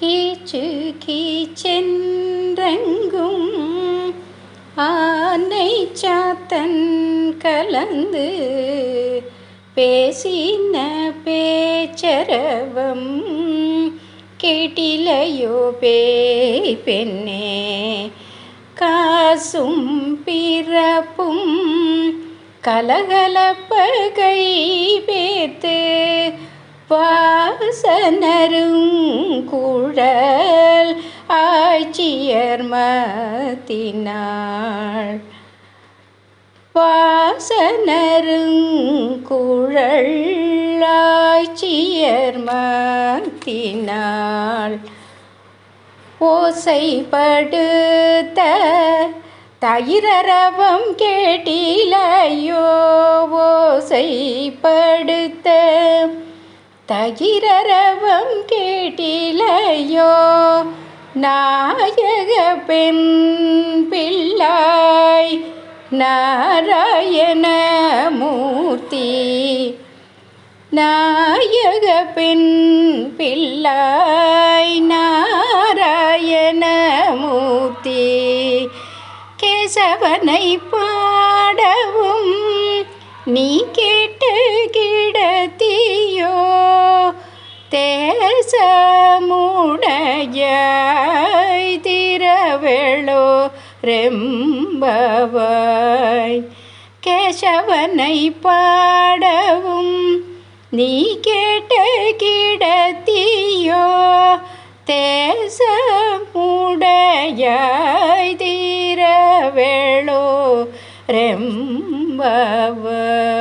கீச்சு கீச்சென்றெங்கும் ஆனை சாத்தன் கலந்து பேசின பேச்சரவம் கேட்டிலையோ பேய் பெண்ணே. காசும் பிறப்பும் கலகலப்பகை பேத்து வாசனரும் குழல் ஆட்சியர் மத்தினாள். வாசனரும் குழல் ஆட்சியர் மத்தினாள். ஓசைப்படுத்த தயிரரவம் கேட்டிலையோ ஓசைப்படுத்த தகிரரவம் கேட்டிலையோ? நாயக பெண் பிள்ளாய் நாராயண மூர்த்தி. நாயக பெண் பிள்ளாய் நாராயண மூர்த்தி. கேசவனை பாடவும் நீ கேட்டு தேசமுடைய திரவெளோ ரெம்பவாய். கேசவனை பாடவும் நீ கேட்ட கிடத்தியோ தேசமுடையாய் தீரவேளோ ரெம்பவாய்.